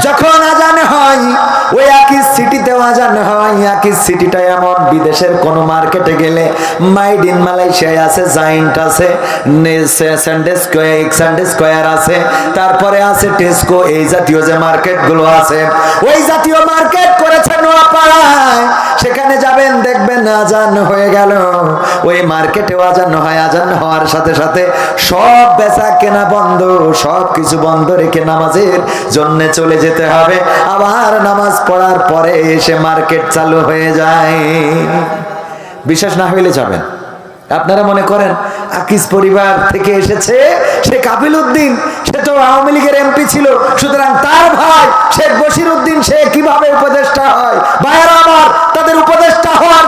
যখন আজান হয় ওই একই সিটিতেও আজান হয়, একই সিটিটা এমন। বিদেশের কোন মার্কেটে গেলে মাইড ইন মালয়েশিয়ায় আছে জাইন্ট আছে সানডে স্কোয়ার সানডে স্কোয়ার আছে, তারপরে আছে টেস্কো এই জাতীয় যে মার্কেটগুলো আছে, ওই জাতীয় মার্কেট করেছে নোয়াপাড়ায়। সেখানে যাবেন, দেখবেন আজান হয়ে গেল। ওই মার্কেটে আজান হয়, আজান হওয়ার সাথে সাথে সব বেচা কেনা বন্ধ সব কিছু বন্ধ রেখে নামাজের জন্য চলে যেতে হবে। আবার নামাজ পড়ার পরে এসে মার্কেট চালু হয়ে যায়। বিশ্বাস না হইলে যাবেন আপনারা মনে করেন, আকিস পরিবার থেকে এসেছে, সে কাপিল উদ্দিন, সে তো আওয়ামী লীগের এমপি ছিল, সুতরাং তার ভাই শেখ বসির উদ্দিন, সে কীভাবে উপদেষ্টা হয়? ভাইয়েরা আমার, তাদের উপদেষ্টা হওয়ার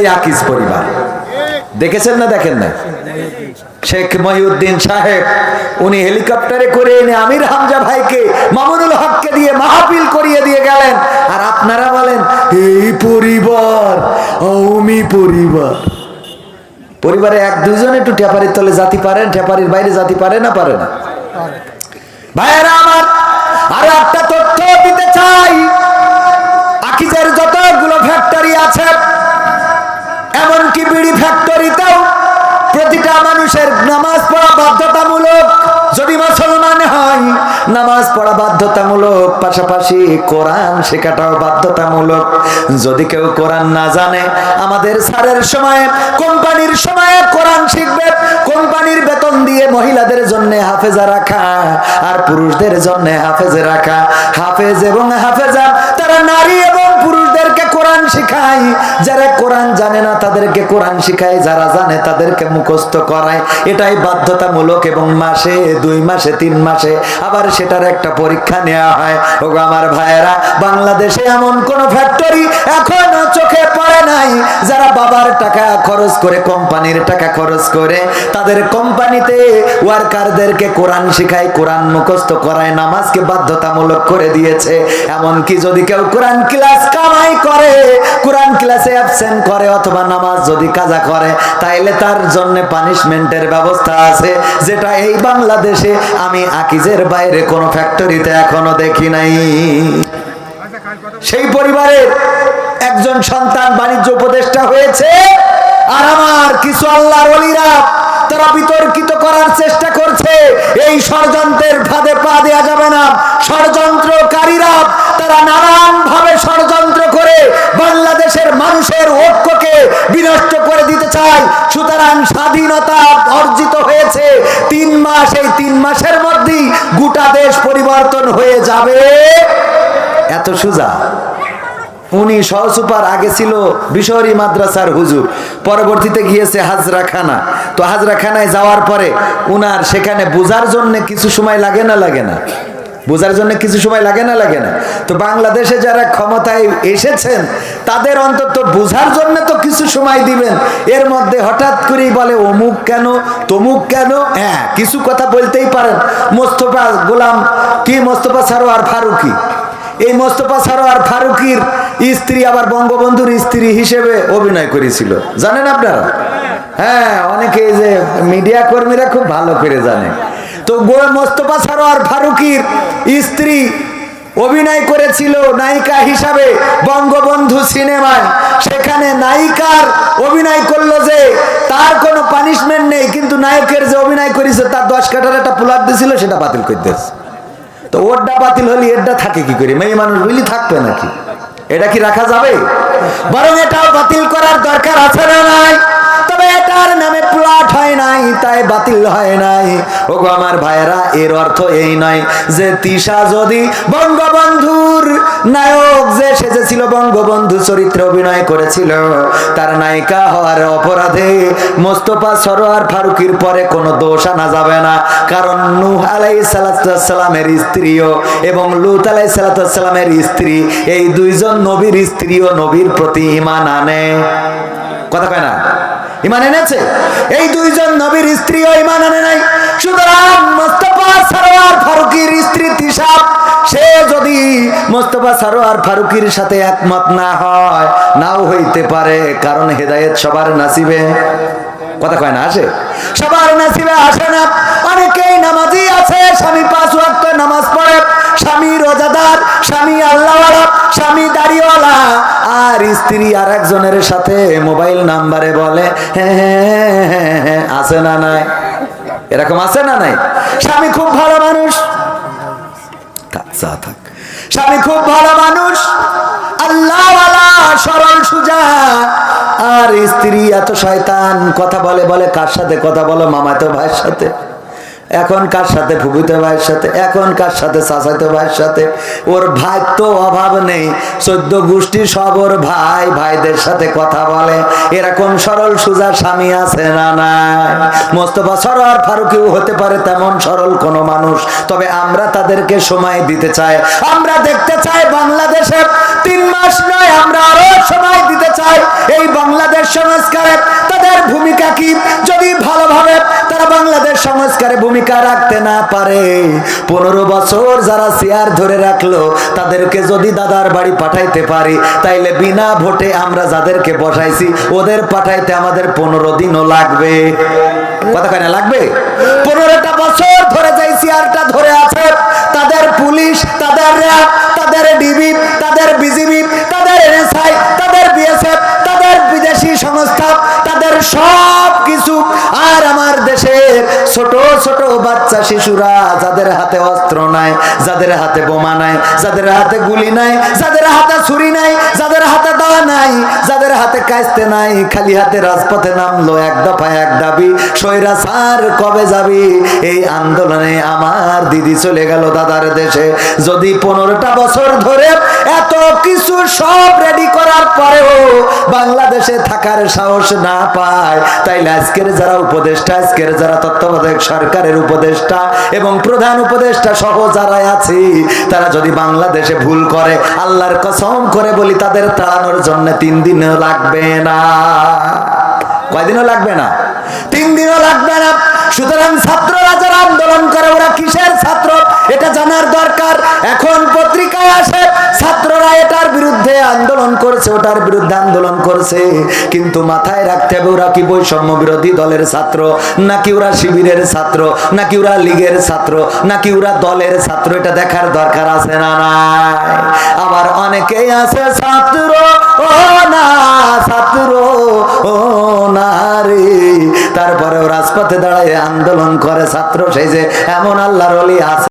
এই আকিস পরিবার। দেখেছেন না দেখেন না? শেখ মহিউদ্দিন সাহেব, উনি হেলিকপ্টারে করে এনে আমির হামজা ভাইকে, মামুনুল হককে দিয়ে মাহফিল করিয়ে দিয়ে গেলেন। আর আপনারা বলেন, এই পরিবার আওয়ামী পরিবার। পরিবারে এক দুজন একটু টেপারির তলে জাতি পারেন টেপারির বাইরে জাতি পারে না পারে না? ভাইয়েরা আমার, আরও একটা তথ্য দিতে চাই। আকিজের যতগুলো ফ্যাক্টরি আছে এমনকি বিড়ি ফ্যাক্টরিতেও প্রতিটা মানুষের নামাজ পড়া বাধ্যতামূলক, যদি মুসলমান হয়, নামাজ পড়া বাধ্যতামূলক, পাশাপাশি কোরআন শেখাটাও বাধ্যতামূলক। যদি কেউ কোরআন না জানে, আমাদের স্যারের সময়, কোম্পানির সময়ে কোরআন শিখবে, কোম্পানির বেতন দিয়ে মহিলাদের জন্য হাফেজা রাখা, আর পুরুষদের জন্য হাফেজে রাখা। হাফেজ এবং হাফেজা, তারা নারী এবং পুরুষদেরকে কোরআন শিখায়। যারা কোরআন জানে না, তাদেরকে কোরআন শিখায়। যারা জানে, তাদেরকে মুখস্থ করায়। এটাই বাধ্যতামূলক এবং মাসে, দুই মাসে, তিন মাসে আবার সেটার একটা পরীক্ষা নেওয়া হয়। ও আমার ভাইয়েরা, বাংলাদেশে এমন কোন ফ্যাক্টরি এখনও চোখে পড়ে নাই। যারা বাবার টাকা খরচ করে, কোম্পানির টাকা খরচ করে, তাদের কোম্পানিতে ওয়ার্কারদেরকে কোরআন শিখায়, কোরআন মুখস্থ করায়, নামাজকে বাধ্যতামূলক করে দিয়েছে। এমনকি যদি কেউ কোরআন ক্লাস কামাই করে কোরআন ক্লাসে অ্যাবসেন্ট করে অথবা নামাজ যদি কাজা করে, তাইলে তার জন্য পানিশমেন্টের ব্যবস্থা আছে, যেটা এই বাংলাদেশে আমি আকিজের বাইরে কোনো ফ্যাক্টরিতে এখনও দেখি নাই। সেই পরিবারের একজন সন্তান বাণিজ্য উপদেষ্টা হয়েছে, আর আমার কিছু আল্লাহর অলিরা তারা বিতর্কিত করার চেষ্টা করছে, এই ষড়যন্ত্রের ফাঁদে পা দেওয়া যাবে না ষড়যন্ত্রকারীরা তারা নানান ভাবে ষড়যন্ত্র করে বাংলাদেশের মানুষের ঐক্যকে বিনষ্ট চায় সুতরাং স্বাধীনতা অর্জিত হয়েছে। তিন মাস, এই তিন মাসের মধ্যেই গোটা দেশ পরিবর্তন হয়ে যাবে। এত সুজা। উনি সহসুপার আগে ছিল বিশহরি মাদ্রাসার হুজুর, পরবর্তীতে গিয়েছে হাজরাখানা। তো হাজরাখানায় যাওয়ার পরে উনার সেখানে বোঝার জন্য কিছু সময় লাগে না লাগে না? বোঝার জন্য কিছু সময় লাগে না লাগে না। তো বাংলাদেশে যারা ক্ষমতায় এসেছেন, তাদের অন্তত বোঝার জন্য তো কিছু সময় দিবেন। এর মধ্যে হঠাৎ করেই বলে, অমুক কেন? তমুক কেন? হ্যাঁ কিছু কথা বলতেই পারেন। মোস্তফা গোলাম কি? মোস্তফা সারোয়ার ফারুকি। এই মোস্তফা সারোয়ার ফারুকির স্ত্রী আবার বঙ্গবন্ধুর স্ত্রী হিসেবে অভিনয় করেছিল। জানেন আপনারা? হ্যাঁ অনেকে যে মিডিয়া কর্মীরা খুব ভালো করে জানে। তো গো- মোস্তফা সারোয়ার ফারুকির স্ত্রী অভিনয় করেছিল নায়িকা হিসাবে বঙ্গবন্ধু সিনেমায়। সেখানে নায়িকার অভিনয় করল যে, তার কোনো পানিশমেন্ট নেই, কিন্তু নায়কের যে অভিনয় করেছে, তার দশ কাটার একটা পুলার দিয়েছিল, সেটা বাতিল করে তো ওরটা বাতিল হলে এরটা থাকে কি করে? মেয়ে মানুষ বুঝলি থাকবে নাকি? এটা কি রাখা যাবে? বরং এটাও বাতিল করার দরকার আছে না নাই? এটার নামে প্লট হয় নাই, তাই বাতিল হয় নাই। ওগো আমার ভাইয়েরা, এর অর্থ এই নয় যে তিশা যদি বঙ্গবন্ধুর নায়ক যে সেজেছিল বঙ্গবন্ধু চরিত্রে অভিনয় করেছিল, তার নায়িকা হওয়ার অপরাধে মোস্তফা সরোয়ার ফারুকির পরে কোনো দোষ আনা যাবে না। কারণ নূহ আলাই সালামের স্ত্রীও এবং লুত আলাই সালামের স্ত্রী, এই দুইজন নবীর স্ত্রীও নবীর প্রতি ইমান আনে। কথা কয় না? ইমান এনেছে? এই দুইজন নবীর স্ত্রীও ইমান আনে নাই। সুতরাং মোস্তফা সরোয়ার ফারুকির স্ত্রী সে যদি মোস্তফা সরোয়ার ফারুকির সাথে একমত না হয়, নাও হইতে পারে, কারণ হেদায়েত সবার নাসিবে। কথা কয় না, আসে? সবার নাসিবে আসে না। অনেকেই নামাজি আছে স্ত্রী আর একজনের সাথে মোবাইল নাম্বারে বলে হ্যাঁ হ্যাঁ হ্যাঁ আছে না নাই? এরকম আছে না নাই? স্বামী খুব ভালো মানুষ। থাক। স্বামী খুব ভালো মানুষ। আল্লাহ সরল সুজা। আর স্ত্রী এত শয়তান, কথা বলে বলে কার সাথে? কথা বলো মামাতো ভাইয়ের সাথে। এখন কার সাথে ফুবিতো ভাইয়ের সাথে এখন কার সাথে চাচাতো ভাইয়ের সাথে, ওর ভাই তো অভাব নেই। চোদ্দ গোষ্ঠী সব ওর ভাই, ভাইদের সাথে কথা বলে। এরকম সরল সুজা স্বামী আছে না নাই? মোস্তফা সরোয়ার ফারুকিও হতে পারে তেমন সরল কোনো মানুষ, তবে আমরা তাদেরকে সময় দিতে চাই। আমরা দেখতে চাই বাংলাদেশে তিন মাস নয়, আমরা আরও সময় দিতে চাই। এই বাংলাদেশ সংস্কারে তাদের ভূমিকা কি? যদি ভালোভাবে তারা বাংলাদেশ সংস্কারে ভূমিকা রাখতে না পারে। পনেরো বছর যারা চেয়ার ধরে রাখল, তাদেরকে যদি দাদার বাড়ি পাঠাইতে পারি, তাইলে বিনা ভোটে আমরা যাদেরকে বসাইছি, ওদের পাঠাইতে আমাদের পনেরো দিনও লাগবে। কথা কয় লাগবে? পনেরোটা বছর ধরে যাই চেয়ারটা ধরে আছে বাচ্চা শিশুরা যাদের হাতে অস্ত্র নাই, যাদের হাতে বোমা নাই, যাদের হাতে গুলি নাই, যাদের হাতে ছুরি নাই, যাদের হাতে দা নাই, যাদের হাতে কাস্তে নাই, খালি হাতে রাজপথে নামলো এক দফা এক দাবি, সৈরা সার কবে যাবি? এই আন্দোলনে আমার দিদি চলে গেল দাদার দেশে। যদি পনেরোটা বছর ধরে এত কিছু সব রেডি করার পরেও বাংলাদেশে থাকার সাহস না পায়, তাইলে আজকের যারা উপদেষ্টা, আজকের যারা তত্ত্বাবধায়ক সরকারের উপদেষ্টা এবং প্রধান উপদেষ্টা সহ যারা আছে, তারা যদি বাংলাদেশে ভুল করে, আল্লাহর কসম করে বলি, তাদের তাড়ানোর জন্য তিন দিনও লাগবে না। কয়দিনও লাগবে না? তিন দিনও লাগবে না। সুতরাং ছাত্ররা যারা আন্দোলন করে, ওরা কিসের ছাত্র? এটা জানার দরকার। এখন পত্রিকায় আসে ছাত্ররা এটার বিরুদ্ধে আন্দোলন করেছে, ওটার বিরুদ্ধে আন্দোলন করেছে। কিন্তু মাথায় রাখতে হবে, ওরা কি বৈষম্য বিরোধী দলের ছাত্র? নাকি ওরা শিবিরের ছাত্র? নাকি ওরা লীগের ছাত্র? নাকি ওরা দলের ছাত্র? এটা দেখার দরকার আছে না নাই? আবার অনেকেই আছে, ছাত্র, ও না, ছাত্র, ও না রে। তারপরে রাজপথে দাঁড়ায় আন্দোলন করে ছাত্র, সেই যে এমন আল্লাহর অলি আছে।